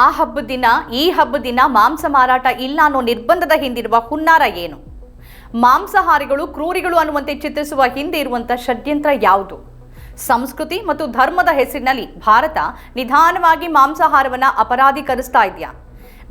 ಆ ಹಬ್ಬದ ದಿನ, ಈ ಹಬ್ಬದ ದಿನ ಮಾಂಸ ಮಾರಾಟ ಇಲ್ಲ ಅನ್ನೋ ನಿರ್ಬಂಧದ ಹಿಂದಿರುವ ಹುನ್ನಾರ ಏನು? ಮಾಂಸಾಹಾರಿಗಳು, ಕ್ರೂರಿಗಳು ಅನ್ನುವಂತೆ ಚಿತ್ರಿಸುವ ಹಿಂದೆ ಇರುವಂಥ ಷಡ್ಯಂತ್ರ ಯಾವುದು? ಸಂಸ್ಕೃತಿ ಮತ್ತು ಧರ್ಮದ ಹೆಸರಿನಲ್ಲಿ ಭಾರತ ನಿಧಾನವಾಗಿ ಮಾಂಸಾಹಾರವನ್ನ ಅಪರಾಧೀಕರಿಸ್ತಾ ಇದೆಯಾ?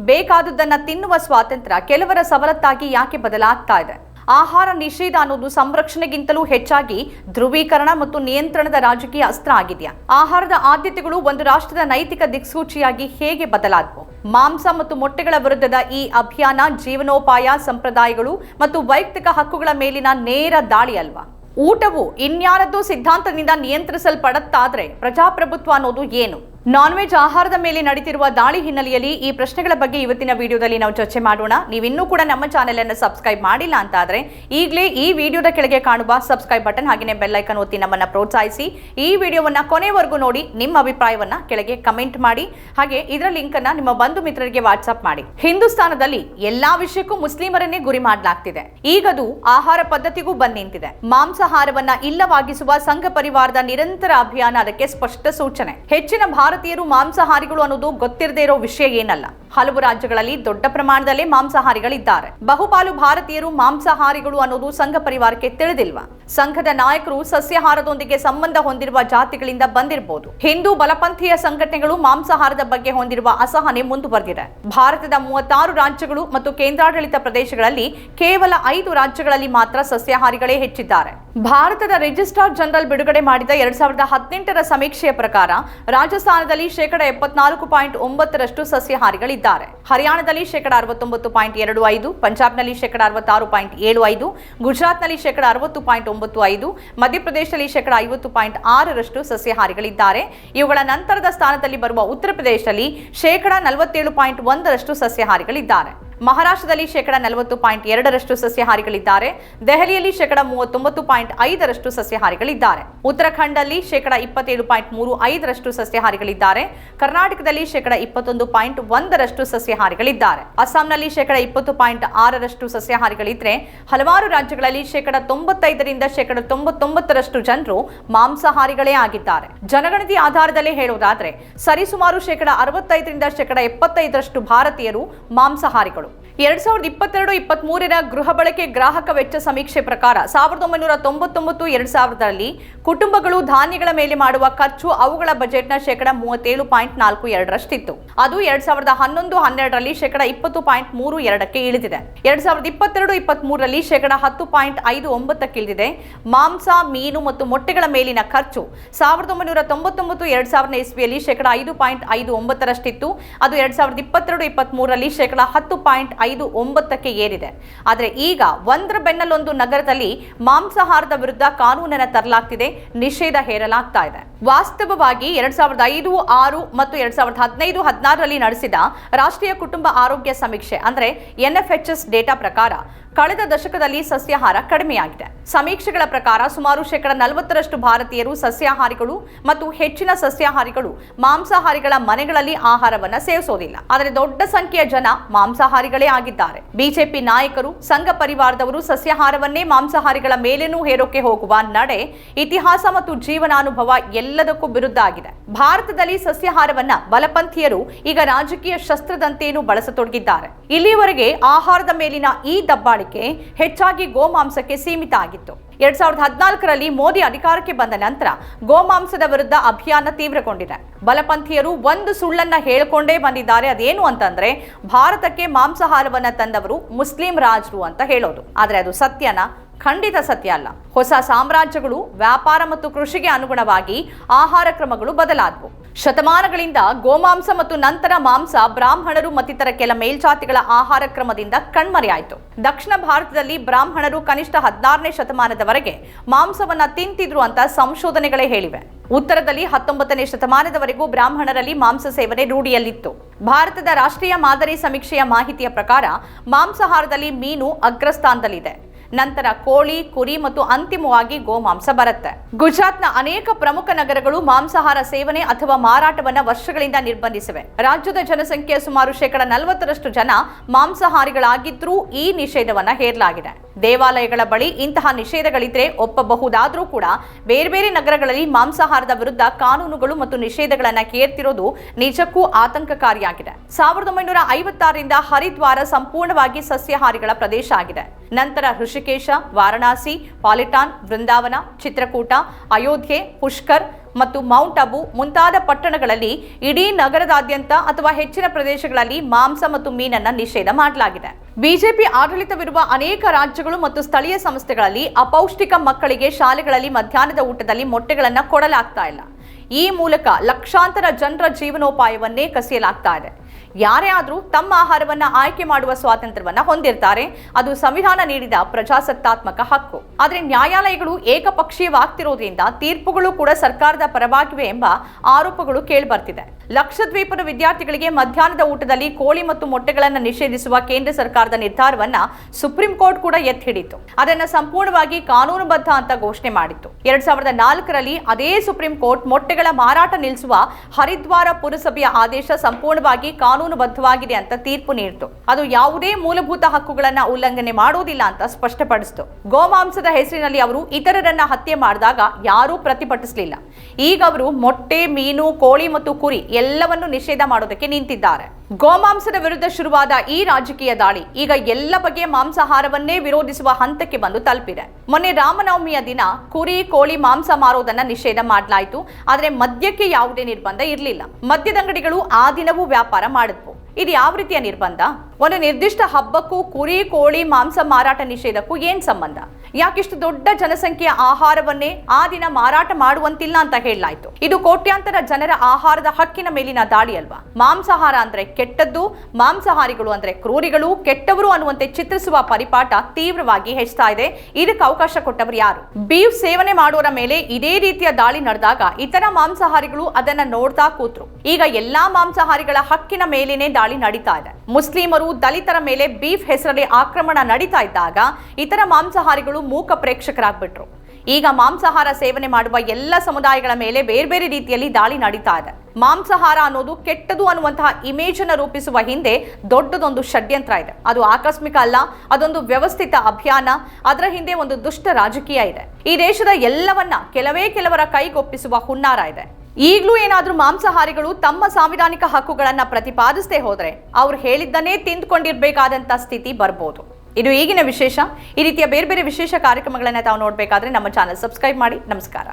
ಬೇಕಾದುದನ್ನು ತಿನ್ನುವ ಸ್ವಾತಂತ್ರ್ಯ ಕೆಲವರ ಸವಲತ್ತಾಗಿ ಯಾಕೆ ಬದಲಾಗ್ತಾ ಇದೆ? ಆಹಾರ ನಿಷೇಧ ಅನ್ನೋದು ಸಂರಕ್ಷಣೆಗಿಂತಲೂ ಹೆಚ್ಚಾಗಿ ಧ್ರುವೀಕರಣ ಮತ್ತು ನಿಯಂತ್ರಣದ ರಾಜಕೀಯ ಅಸ್ತ್ರ ಆಗಿದೆಯಾ? ಆಹಾರದ ಆದ್ಯತೆಗಳು ಒಂದು ರಾಷ್ಟ್ರದ ನೈತಿಕ ದಿಕ್ಸೂಚಿಯಾಗಿ ಹೇಗೆ ಬದಲಾದವು? ಮಾಂಸ ಮತ್ತು ಮೊಟ್ಟೆಗಳ ವಿರುದ್ಧದ ಈ ಅಭಿಯಾನ ಜೀವನೋಪಾಯ, ಸಂಪ್ರದಾಯಗಳು ಮತ್ತು ವೈಯಕ್ತಿಕ ಹಕ್ಕುಗಳ ಮೇಲಿನ ನೇರ ದಾಳಿ ಅಲ್ವಾ? ಊಟವು ಇನ್ಯಾರದ್ದು ಸಿದ್ಧಾಂತದಿಂದ ನಿಯಂತ್ರಿಸಲ್ಪಡತ್ತಾದ್ರೆ ಪ್ರಜಾಪ್ರಭುತ್ವ ಅನ್ನೋದು ಏನು? ನಾನ್ ವೆಜ್ ಆಹಾರದ ಮೇಲೆ ನಡೀತಿರುವ ದಾಳಿ ಹಿನ್ನೆಲೆಯಲ್ಲಿ ಈ ಪ್ರಶ್ನೆಗಳ ಬಗ್ಗೆ ಇವತ್ತಿನ ವಿಡಿಯೋದಲ್ಲಿ ನಾವು ಚರ್ಚೆ ಮಾಡೋಣ. ನೀವಿನ್ನೂ ಕೂಡ ನಮ್ಮ ಚಾನೆಲ್ ಅನ್ನು ಸಬ್ಸ್ಕ್ರೈಬ್ ಮಾಡಿಲ್ಲ ಅಂತ ಆದ್ರೆ ಈಗಲೇ ಈ ವಿಡಿಯೋದ ಕೆಳಗೆ ಕಾಣುವ ಸಬ್ಸ್ಕ್ರೈಬ್ ಬಟನ್ ಹಾಗೆಯೇ ಬೆಲ್ ಐಕನ್ ಒತ್ತಿ ನಮ್ಮನ್ನ ಪ್ರೋತ್ಸಾಹಿಸಿ. ಈ ವಿಡಿಯೋವನ್ನ ಕೊನೆವರೆಗೂ ನೋಡಿ, ನಿಮ್ಮ ಅಭಿಪ್ರಾಯವನ್ನ ಕೆಳಗೆ ಕಮೆಂಟ್ ಮಾಡಿ. ಹಾಗೆ ಇದರ ಲಿಂಕ್ ಅನ್ನ ನಿಮ್ಮ ಬಂಧು ಮಿತ್ರರಿಗೆ ವಾಟ್ಸ್ಆಪ್ ಮಾಡಿ. ಹಿಂದೂಸ್ತಾನದಲ್ಲಿ ಎಲ್ಲಾ ವಿಷಯಕ್ಕೂ ಮುಸ್ಲಿಮರನ್ನೇ ಗುರಿ ಮಾಡಲಾಗ್ತಿದೆ. ಈಗದು ಆಹಾರ ಪದ್ಧತಿಗೂ ಬಂದ್ ನಿಂತಿದೆ. ಮಾಂಸಾಹಾರವನ್ನ ಇಲ್ಲವಾಗಿಸುವ ಸಂಘ ಪರಿವಾರದ ನಿರಂತರ ಅಭಿಯಾನ ಅದಕ್ಕೆ ಸ್ಪಷ್ಟ ಸೂಚನೆ. ಹೆಚ್ಚಿನ ಭಾರತೀಯರು ಮಾಂಸಾಹಾರಿಗಳು ಅನ್ನೋದು ಗೊತ್ತಿರದೇ ಇರೋ ವಿಷಯ ಏನಲ್ಲ. ಹಲವು ರಾಜ್ಯಗಳಲ್ಲಿ ದೊಡ್ಡ ಪ್ರಮಾಣದಲ್ಲಿ ಮಾಂಸಾಹಾರಿಗಳಿದ್ದಾರೆ. ಬಹುಪಾಲು ಭಾರತೀಯರು ಮಾಂಸಾಹಾರಿಗಳು ಅನ್ನೋದು ಸಂಘ ಪರಿವಾರಕ್ಕೆ ತಿಳಿದಿಲ್ವಾ? ಸಂಘದ ನಾಯಕರು ಸಸ್ಯಾಹಾರದೊಂದಿಗೆ ಸಂಬಂಧ ಹೊಂದಿರುವ ಜಾತಿಗಳಿಂದ ಬಂದಿರಬಹುದು ಹಿಂದೂ ಬಲಪಂಥೀಯ ಸಂಘಟನೆಗಳು ಮಾಂಸಾಹಾರದ ಬಗ್ಗೆ ಹೊಂದಿರುವ ಅಸಹನೆ ಮುಂದುವರೆದಿದೆ. ಭಾರತದ ಮೂವತ್ತಾರು ರಾಜ್ಯಗಳು ಮತ್ತು ಕೇಂದ್ರಾಡಳಿತ ಪ್ರದೇಶಗಳಲ್ಲಿ ಕೇವಲ ಐದು ರಾಜ್ಯಗಳಲ್ಲಿ ಮಾತ್ರ ಸಸ್ಯಾಹಾರಿಗಳೇ ಹೆಚ್ಚಿದ್ದಾರೆ. ಭಾರತದ ರಿಜಿಸ್ಟ್ರಾರ್ ಜನರಲ್ ಬಿಡುಗಡೆ ಮಾಡಿದ ಎರಡ್ ಸಾವಿರದ ಹದಿನೆಂಟರ ಸಮೀಕ್ಷೆಯ ಪ್ರಕಾರ ರಾಜಸ್ಥಾನದಲ್ಲಿ ಶೇಕಡ ಎಪ್ಪತ್ನಾಲ್ಕು ಪಾಯಿಂಟ್ ಒಂಬತ್ತರಷ್ಟು ಸಸ್ಯಾಹಾರಿಗಳಿದ್ದಾರೆ. ಹರಿಯಾಣದಲ್ಲಿ ಶೇಕಡ ಅರವತ್ತೊಂಬತ್ತು ಪಾಯಿಂಟ್ ಎರಡು ಐದು, ಪಂಜಾಬ್ನಲ್ಲಿ ಶೇಕಡ ಅರವತ್ತಾರು ಪಾಯಿಂಟ್ ಏಳು ಐದು, ಗುಜರಾತ್ನಲ್ಲಿ ಶೇಕಡ ಅರವತ್ತು ಪಾಯಿಂಟ್ ಒಂಬತ್ತು ಐದು, ಮಧ್ಯಪ್ರದೇಶದಲ್ಲಿ ಶೇಕಡ ಐವತ್ತು ಪಾಯಿಂಟ್ ಆರರಷ್ಟು ಸಸ್ಯಾಹಾರಿಗಳಿದ್ದಾರೆ. ಇವುಗಳ ನಂತರದ ಸ್ಥಾನದಲ್ಲಿ ಬರುವ ಉತ್ತರ ಪ್ರದೇಶದಲ್ಲಿ ಶೇಕಡ ನಲವತ್ತೇಳು ಪಾಯಿಂಟ್ ಒಂದರಷ್ಟು ಸಸ್ಯಾಹಾರಿಗಳಿದ್ದಾರೆ. ಮಹಾರಾಷ್ಟ್ರದಲ್ಲಿ ಶೇಕಡ ನಲವತ್ತು ಪಾಯಿಂಟ್ ಎರಡರಷ್ಟು ಸಸ್ಯಾಹಾರಿಗಳಿದ್ದಾರೆ. ದೆಹಲಿಯಲ್ಲಿ ಶೇಕಡ ಮೂವತ್ತೊಂಬತ್ತು ಪಾಯಿಂಟ್ ಐದರಷ್ಟು ಸಸ್ಯಾಹಾರಿಗಳಿದ್ದಾರೆ. ಉತ್ತರಾಖಂಡಲ್ಲಿ ಶೇಕಡ ಇಪ್ಪತ್ತೇಳು ಪಾಯಿಂಟ್ ಮೂರು ಐದರಷ್ಟು ಸಸ್ಯಾಹಾರಿಗಳಿದ್ದಾರೆ. ಕರ್ನಾಟಕದಲ್ಲಿ ಶೇಕಡ ಇಪ್ಪತ್ತೊಂದು ಪಾಯಿಂಟ್ ಒಂದರಷ್ಟು ಸಸ್ಯಾಹಾರಿಗಳಿದ್ದಾರೆ. ಅಸ್ಸಾಂನಲ್ಲಿ ಶೇಕಡ ಇಪ್ಪತ್ತು ಪಾಯಿಂಟ್ ಆರರಷ್ಟು ಸಸ್ಯಹಾರಿಗಳಿದ್ರೆ, ಹಲವಾರು ರಾಜ್ಯಗಳಲ್ಲಿ ಶೇಕಡ ತೊಂಬತ್ತೈದರಿಂದ ಶೇಕಡ ತೊಂಬತ್ತೊಂಬತ್ತರಷ್ಟು ಜನರು ಮಾಂಸಾಹಾರಿಗಳೇ ಆಗಿದ್ದಾರೆ. ಜನಗಣತಿ ಆಧಾರದಲ್ಲಿ ಹೇಳುವುದಾದ್ರೆ ಸರಿಸುಮಾರು ಶೇಕಡ ಅರವತ್ತೈದರಿಂದ ಶೇಕಡ ಎಪ್ಪತ್ತೈದರಷ್ಟು ಭಾರತೀಯರು ಮಾಂಸಾಹಾರಿಗಳು. ಎರಡ್ ಸಾವಿರದ ಇಪ್ಪತ್ತೆರಡು ಇಪ್ಪತ್ತ್ ಮೂರರ ಗೃಹ ಬಳಕೆ ಗ್ರಾಹಕ ವೆಚ್ಚ ಸಮೀಕ್ಷೆ ಪ್ರಕಾರ ಸಾವಿರದ ಒಂಬೈನೂರ ತೊಂಬತ್ತೊಂಬತ್ತು, ಎರಡ್ ಸಾವಿರದಲ್ಲಿ ಕುಟುಂಬಗಳು ಧಾನ್ಯಗಳ ಮೇಲೆ ಮಾಡುವ ಖರ್ಚು ಅವುಗಳ ಬಜೆಟ್ನ ಶೇಕಡ ಮೂವತ್ತೇಳು ಪಾಯಿಂಟ್ ನಾಲ್ಕು ಎರಡರಷ್ಟಿತ್ತು. ಅದು ಎರಡ್ ಸಾವಿರದ ಹನ್ನೊಂದು ಹನ್ನೆರಡರಲ್ಲಿ ಶೇಕಡ ಇಪ್ಪತ್ತು ಪಾಯಿಂಟ್ ಮೂರು ಎರಡಕ್ಕೆ ಇಳಿದಿದೆ. ಎರಡ್ ಸಾವಿರದ ಇಪ್ಪತ್ತೆರಡು ಇಪ್ಪತ್ತ್ ಮೂರರಲ್ಲಿ ಶೇಕಡ ಹತ್ತು ಪಾಯಿಂಟ್ ಐದು ಒಂಬತ್ತಕ್ಕೆ ಇಳಿದಿದೆ ಮಾಂಸ, ಮೀನು ಮತ್ತು ಮೊಟ್ಟೆಗಳ ಮೇಲಿನ ಖರ್ಚು ಸಾವಿರದ ಒಂಬೈನೂರ ತೊಂಬತ್ತೊಂಬತ್ತು ಎರಡ್ ಸಾವಿರದ ಇಸ್ವಿಯಲ್ಲಿ ಶೇಕಡ ಐದು ಪಾಯಿಂಟ್ ಐದು ಒಂಬತ್ತರಷ್ಟಿತ್ತು. ಅದು ಎರಡ್ ಸಾವಿರದ ಇಪ್ಪತ್ತೆರಡು ಇಪ್ಪತ್ತ್ ಮೂರರಲ್ಲಿ ಶೇಕಡ ಹತ್ತು ಪಾಯಿಂಟ್ ಐದು ಒಂಬತ್ತಕ್ಕೆ ಏರಿದೆ. ಆದರೆ ಈಗ ಒಂದರ ಬೆನ್ನಲ್ಲೊಂದು ನಗರದಲ್ಲಿ ಮಾಂಸಾಹಾರದ ವಿರುದ್ಧ ಕಾನೂನನ್ನ ತರಲಾಗ್ತಿದೆ, ನಿಷೇಧ ಹೇರಲಾಗ್ತಾ ಇದೆ. ವಾಸ್ತವವಾಗಿ ಎರಡ್ ಸಾವಿರದ ಐದು, ಆರು ಮತ್ತು ಎರಡ್ ಸಾವಿರದ ಹದಿನೈದು, ಹದಿನಾರರಲ್ಲಿ ನಡೆಸಿದ ರಾಷ್ಟ್ರೀಯ ಕುಟುಂಬ ಆರೋಗ್ಯ ಸಮೀಕ್ಷೆ, ಅಂದ್ರೆ ಎನ್ಎಫ್ಎಚ್ಎಸ್ ಡೇಟಾ ಪ್ರಕಾರ ಕಳೆದ ದಶಕದಲ್ಲಿ ಸಸ್ಯಾಹಾರ ಕಡಿಮೆಯಾಗಿದೆ. ಸಮೀಕ್ಷೆಗಳ ಪ್ರಕಾರ ಸುಮಾರು ಶೇಕಡ ನಲವತ್ತರಷ್ಟು ಭಾರತೀಯರು ಸಸ್ಯಾಹಾರಿಗಳು ಮತ್ತು ಹೆಚ್ಚಿನ ಸಸ್ಯಾಹಾರಿಗಳು ಮಾಂಸಾಹಾರಿಗಳ ಮನೆಗಳಲ್ಲಿ ಆಹಾರವನ್ನ ಸೇವಿಸೋದಿಲ್ಲ. ಆದರೆ ದೊಡ್ಡ ಸಂಖ್ಯೆಯ ಜನ ಮಾಂಸಾಹಾರಿಗಳೇ ಆಗಿದ್ದಾರೆ. ಬಿಜೆಪಿ ನಾಯಕರು, ಸಂಘ ಪರಿವಾರದವರು ಸಸ್ಯಾಹಾರವನ್ನೇ ಮಾಂಸಾಹಾರಿಗಳ ಮೇಲೇನೂ ಹೇರೋಕೆ ಹೋಗುವ ನಡೆ ಇತಿಹಾಸ ಮತ್ತು ಜೀವನಾನುಭವ ಎಲ್ಲದಕ್ಕೂ ವಿರುದ್ಧ ಆಗಿದೆ. ಭಾರತದಲ್ಲಿ ಸಸ್ಯಾಹಾರವನ್ನ ಬಲಪಂಥೀಯರು ಈಗ ರಾಜಕೀಯ ಶಸ್ತ್ರದಂತೇನು ಬಳಸತೊಡಗಿದ್ದಾರೆ. ಇಲ್ಲಿಯವರೆಗೆ ಆಹಾರದ ಮೇಲಿನ ಈ ದಬ್ಬಾಳಿಕೆ ಹೆಚ್ಚಾಗಿ ಗೋಮಾಂಸಕ್ಕೆ ಸೀಮಿತ ಆಗಿತ್ತು. ಎರಡ್ ಸಾವಿರದ ಹದಿನಾಲ್ಕರಲ್ಲಿ ಮೋದಿ ಅಧಿಕಾರಕ್ಕೆ ಬಂದ ನಂತರ ಗೋಮಾಂಸದ ವಿರುದ್ಧ ಅಭಿಯಾನ ತೀವ್ರಗೊಂಡಿದೆ. ಬಲಪಂಥೀಯರು ಒಂದು ಸುಳ್ಳನ್ನ ಹೇಳ್ಕೊಂಡೇ ಬಂದಿದ್ದಾರೆ. ಅದೇನು ಅಂತಂದ್ರೆ ಭಾರತಕ್ಕೆ ಮಾಂಸಾಹಾರವನ್ನ ತಂದವರು ಮುಸ್ಲಿಂ ರಾಜರು ಅಂತ ಹೇಳೋದು. ಆದ್ರೆ ಅದು ಸತ್ಯನ? ಖಂಡಿತ ಸತ್ಯ ಅಲ್ಲ. ಹೊಸ ಸಾಮ್ರಾಜ್ಯಗಳು ವ್ಯಾಪಾರ ಮತ್ತು ಕೃಷಿಗೆ ಅನುಗುಣವಾಗಿ ಆಹಾರ ಕ್ರಮಗಳು ಬದಲಾದವು. ಶತಮಾನಗಳಿಂದ ಗೋಮಾಂಸ ಮತ್ತು ನಂತರ ಮಾಂಸ, ಬ್ರಾಹ್ಮಣರು ಮತ್ತಿತರ ಕೆಲ ಮೇಲ್ಜಾತಿಗಳ ಆಹಾರ ಕ್ರಮದಿಂದ ಕಣ್ಮರೆಯಾಯಿತು. ದಕ್ಷಿಣ ಭಾರತದಲ್ಲಿ ಬ್ರಾಹ್ಮಣರು ಕನಿಷ್ಠ ಹದಿನಾರನೇ ಶತಮಾನದವರೆಗೆ ಮಾಂಸವನ್ನ ತಿಂತಿದ್ರು ಅಂತ ಸಂಶೋಧನೆಗಳೇ ಹೇಳಿವೆ. ಉತ್ತರದಲ್ಲಿ ಹತ್ತೊಂಬತ್ತನೇ ಶತಮಾನದವರೆಗೂ ಬ್ರಾಹ್ಮಣರಲ್ಲಿ ಮಾಂಸ ಸೇವನೆ ರೂಢಿಯಲ್ಲಿತ್ತು. ಭಾರತದ ರಾಷ್ಟ್ರೀಯ ಮಾದರಿ ಸಮೀಕ್ಷೆಯ ಮಾಹಿತಿಯ ಪ್ರಕಾರ ಮಾಂಸಾಹಾರದಲ್ಲಿ ಮೀನು ಅಗ್ರಸ್ಥಾನದಲ್ಲಿದೆ. ನಂತರ ಕೋಳಿ, ಕುರಿ ಮತ್ತು ಅಂತಿಮವಾಗಿ ಗೋಮಾಂಸ ಬರುತ್ತೆ. ಗುಜರಾತ್ನ ಅನೇಕ ಪ್ರಮುಖ ನಗರಗಳು ಮಾಂಸಾಹಾರ ಸೇವನೆ ಅಥವಾ ಮಾರಾಟವನ್ನ ವರ್ಷಗಳಿಂದ ನಿರ್ಬಂಧಿಸಿವೆ. ರಾಜ್ಯದ ಜನಸಂಖ್ಯೆಯ ಸುಮಾರು ಶೇಕಡ ನಲವತ್ತರಷ್ಟು ಜನ ಮಾಂಸಾಹಾರಿಗಳಾಗಿದ್ರೂ ಈ ನಿಷೇಧವನ್ನ ಹೇರಲಾಗಿದೆ. ದೇವಾಲಯಗಳ ಬಳಿ ಇಂತಹ ನಿಷೇಧಗಳಿದ್ರೆ ಒಪ್ಪಬಹುದಾದರೂ ಕೂಡ ಬೇರೆ ಬೇರೆ ನಗರಗಳಲ್ಲಿ ಮಾಂಸಾಹಾರದ ವಿರುದ್ಧ ಕಾನೂನುಗಳು ಮತ್ತು ನಿಷೇಧಗಳನ್ನು ಕೇರ್ತಿರೋದು ನಿಜಕ್ಕೂ ಆತಂಕಕಾರಿಯಾಗಿದೆ. ಸಾವಿರದ ಒಂಬೈನೂರ ಐವತ್ತಾರರಿಂದ ಹರಿದ್ವಾರ ಸಂಪೂರ್ಣವಾಗಿ ಸಸ್ಯಾಹಾರಿಗಳ ಪ್ರದೇಶ ಆಗಿದೆ. ನಂತರ ಋಷಿಕೇಶ, ವಾರಣಾಸಿ, ಪಾಲಿಟಾನ್, ವೃಂದಾವನ, ಚಿತ್ರಕೂಟ, ಅಯೋಧ್ಯೆ, ಪುಷ್ಕರ್ ಮತ್ತು ಮೌಂಟ್ ಅಬು ಮುಂತಾದ ಪಟ್ಟಣಗಳಲ್ಲಿ ಇಡೀ ನಗರದಾದ್ಯಂತ ಅಥವಾ ಹೆಚ್ಚಿನ ಪ್ರದೇಶಗಳಲ್ಲಿ ಮಾಂಸ ಮತ್ತು ಮೀನನ್ನ ನಿಷೇಧ ಮಾಡಲಾಗಿದೆ. ಬಿಜೆಪಿ ಆಡಳಿತವಿರುವ ಅನೇಕ ರಾಜ್ಯಗಳು ಮತ್ತು ಸ್ಥಳೀಯ ಸಂಸ್ಥೆಗಳಲ್ಲಿ ಅಪೌಷ್ಟಿಕ ಮಕ್ಕಳಿಗೆ ಶಾಲೆಗಳಲ್ಲಿ ಮಧ್ಯಾಹ್ನದ ಊಟದಲ್ಲಿ ಮೊಟ್ಟೆಗಳನ್ನು ಕೊಡಲಾಗ್ತಾ ಇಲ್ಲ. ಈ ಮೂಲಕ ಲಕ್ಷಾಂತರ ಜನರ ಜೀವನೋಪಾಯವನ್ನೇ ಕಸಿಯಲಾಗ್ತಾ ಇದೆ. ಯಾರೇ ಆದರೂ ತಮ್ಮ ಆಹಾರವನ್ನ ಆಯ್ಕೆ ಮಾಡುವ ಸ್ವಾತಂತ್ರ್ಯವನ್ನ ಹೊಂದಿರ್ತಾರೆ. ಅದು ಸಂವಿಧಾನ ನೀಡಿದ ಪ್ರಜಾಸತ್ತಾತ್ಮಕ ಹಕ್ಕು. ಆದರೆ ನ್ಯಾಯಾಲಯಗಳು ಏಕಪಕ್ಷೀಯವಾಗ್ತಿರೋದ್ರಿಂದ ತೀರ್ಪುಗಳು ಕೂಡ ಸರ್ಕಾರದ ಪರವಾಗಿವೆ ಎಂಬ ಆರೋಪಗಳು ಕೇಳಿಬರ್ತಿದೆ. ಲಕ್ಷದ್ವೀಪದ ವಿದ್ಯಾರ್ಥಿಗಳಿಗೆ ಮಧ್ಯಾಹ್ನದ ಊಟದಲ್ಲಿ ಕೋಳಿ ಮತ್ತು ಮೊಟ್ಟೆಗಳನ್ನು ನಿಷೇಧಿಸುವ ಕೇಂದ್ರ ಸರ್ಕಾರದ ನಿರ್ಧಾರವನ್ನ ಸುಪ್ರೀಂ ಕೋರ್ಟ್ ಕೂಡ ಎತ್ತಿ ಹಿಡಿತು ಅದನ್ನ ಸಂಪೂರ್ಣವಾಗಿ ಕಾನೂನುಬದ್ಧ ಅಂತ ಘೋಷಣೆ ಮಾಡಿತ್ತು. ಎರಡ್ ಸಾವಿರದ ನಾಲ್ಕರಲ್ಲಿ ಅದೇ ಸುಪ್ರೀಂ ಕೋರ್ಟ್ ಮೊಟ್ಟೆಗಳ ಮಾರಾಟ ನಿಲ್ಲಿಸುವ ಹರಿದ್ವಾರ ಪುರಸಭೆಯ ಆದೇಶ ಸಂಪೂರ್ಣವಾಗಿ ಕಾನೂನುಬದ್ಧವಾಗಿದೆ ಅಂತ ತೀರ್ಪು ನೀಡಿತು. ಅದು ಯಾವುದೇ ಮೂಲಭೂತ ಹಕ್ಕುಗಳನ್ನ ಉಲ್ಲಂಘನೆ ಮಾಡುವುದಿಲ್ಲ ಅಂತ ಸ್ಪಷ್ಟಪಡಿಸಿತು. ಗೋಮಾಂಸದ ಹೆಸರಿನಲ್ಲಿ ಅವರು ಇತರರನ್ನ ಹತ್ಯೆ ಮಾಡಿದಾಗ ಯಾರೂ ಪ್ರತಿಭಟಿಸಲಿಲ್ಲ. ಈಗ ಅವರು ಮೊಟ್ಟೆ, ಮೀನು, ಕೋಳಿ ಮತ್ತು ಕುರಿ ಎಲ್ಲವನ್ನು ನಿಷೇಧ ಮಾಡೋದಕ್ಕೆ ನಿಂತಿದ್ದಾರೆ. ಗೋಮಾಂಸದ ವಿರುದ್ಧ ಶುರುವಾದ ಈ ರಾಜಕೀಯ ದಾಳಿ ಈಗ ಎಲ್ಲ ಬಗೆಯ ಮಾಂಸಾಹಾರವನ್ನೇ ವಿರೋಧಿಸುವ ಹಂತಕ್ಕೆ ಬಂದು ತಲುಪಿದೆ. ಮೊನ್ನೆ ರಾಮನವಮಿಯ ದಿನ ಕುರಿ, ಕೋಳಿ, ಮಾಂಸ ಮಾರೋದನ್ನ ನಿಷೇಧ ಮಾಡಲಾಯಿತು. ಆದರೆ ಮದ್ಯಕ್ಕೆ ಯಾವುದೇ ನಿರ್ಬಂಧ ಇರಲಿಲ್ಲ. ಮದ್ಯದಂಗಡಿಗಳು ಆ ದಿನವೂ ವ್ಯಾಪಾರ ಮಾಡಿದ್ವು. ಇದು ಯಾವ ರೀತಿಯ ನಿರ್ಬಂಧ? ಒಂದು ನಿರ್ದಿಷ್ಟ ಹಬ್ಬಕ್ಕೂ ಕುರಿ, ಕೋಳಿ, ಮಾಂಸ ಮಾರಾಟ ನಿಷೇಧಕ್ಕೂ ಏನ್ ಸಂಬಂಧ? ಯಾಕಿಷ್ಟು ದೊಡ್ಡ ಜನಸಂಖ್ಯೆಯ ಆಹಾರವನ್ನೇ ಆ ದಿನ ಮಾರಾಟ ಮಾಡುವಂತಿಲ್ಲ ಅಂತ ಹೇಳಲಾಯ್ತು. ಇದು ಕೋಟ್ಯಾಂತರ ಜನರ ಆಹಾರದ ಹಕ್ಕಿನ ಮೇಲಿನ ದಾಳಿ ಅಲ್ವಾ? ಮಾಂಸಾಹಾರ ಅಂದ್ರೆ ಕೆಟ್ಟದ್ದು, ಮಾಂಸಾಹಾರಿಗಳು ಅಂದ್ರೆ ಕ್ರೂರಿಗಳು, ಕೆಟ್ಟವರು ಅನ್ನುವಂತೆ ಚಿತ್ರಿಸುವ ಪರಿಪಾಠ ತೀವ್ರವಾಗಿ ಹೆಚ್ಚುತ್ತಾ ಇದೆ. ಇದಕ್ಕೆ ಅವಕಾಶ ಕೊಟ್ಟವರು ಯಾರು? ಬೀಫ್ ಸೇವನೆ ಮಾಡುವರ ಮೇಲೆ ಇದೇ ರೀತಿಯ ದಾಳಿ ನಡೆದಾಗ ಇತರ ಮಾಂಸಾಹಾರಿಗಳು ಅದನ್ನ ನೋಡ್ತಾ ಕೂತ್ರು. ಈಗ ಎಲ್ಲಾ ಮಾಂಸಾಹಾರಿಗಳ ಹಕ್ಕಿನ ಮೇಲೇನೆ ದಾಳಿ ನಡೀತಾ ಇದೆ. ಮುಸ್ಲಿಮರು ದಲಿತರ ಮೇಲೆ ಬೀಫ್ ಹೆಸರಲ್ಲಿ ಆಕ್ರಮಣ ನಡೀತಾ ಇದ್ದಾಗ ಇತರ ಮಾಂಸಾಹಾರಿಗಳು ಮೂಕ ಪ್ರೇಕ್ಷಕರಾಗ್ಬಿಟ್ರು. ಈಗ ಮಾಂಸಾಹಾರ ಸೇವನೆ ಮಾಡುವ ಎಲ್ಲ ಸಮುದಾಯಗಳ ಮೇಲೆ ಬೇರೆ ಬೇರೆ ರೀತಿಯಲ್ಲಿ ದಾಳಿ ನಡೀತಾ ಇದೆ. ಮಾಂಸಾಹಾರ ಅನ್ನೋದು ಕೆಟ್ಟದು ಅನ್ನುವಂತಹ ಇಮೇಜ್ ಅನ್ನು ರೂಪಿಸುವ ಹಿಂದೆ ದೊಡ್ಡದೊಂದು ಷಡ್ಯಂತ್ರ ಇದೆ. ಅದು ಆಕಸ್ಮಿಕ ಅಲ್ಲ, ಅದೊಂದು ವ್ಯವಸ್ಥಿತ ಅಭಿಯಾನ. ಅದರ ಹಿಂದೆ ಒಂದು ದುಷ್ಟ ರಾಜಕೀಯ ಇದೆ. ಈ ದೇಶದ ಎಲ್ಲವನ್ನ ಕೆಲವೇ ಕೆಲವರ ಕೈಗೊಪ್ಪಿಸುವ ಹುನ್ನಾರ ಇದೆ. ಈಗಲೂ ಏನಾದರೂ ಮಾಂಸಾಹಾರಿಗಳು ತಮ್ಮ ಸಾಂವಿಧಾನಿಕ ಹಕ್ಕುಗಳನ್ನ ಪ್ರತಿಪಾದಿಸದೆ ಹೋದರೆ ಅವ್ರು ಹೇಳಿದ್ದನ್ನೇ ತಿಂದ್ಕೊಂಡಿರ್ಬೇಕಾದಂತ ಸ್ಥಿತಿ ಬರ್ಬೋದು. ಇದು ಈಗಿನ ವಿಶೇಷ. ಈ ರೀತಿಯ ಬೇರೆ ಬೇರೆ ವಿಶೇಷ ಕಾರ್ಯಕ್ರಮಗಳನ್ನ ತಾವು ನೋಡಬೇಕಾದ್ರೆ ನಮ್ಮ ಚಾನಲ್ ಸಬ್ಸ್ಕ್ರೈಬ್ ಮಾಡಿ. ನಮಸ್ಕಾರ.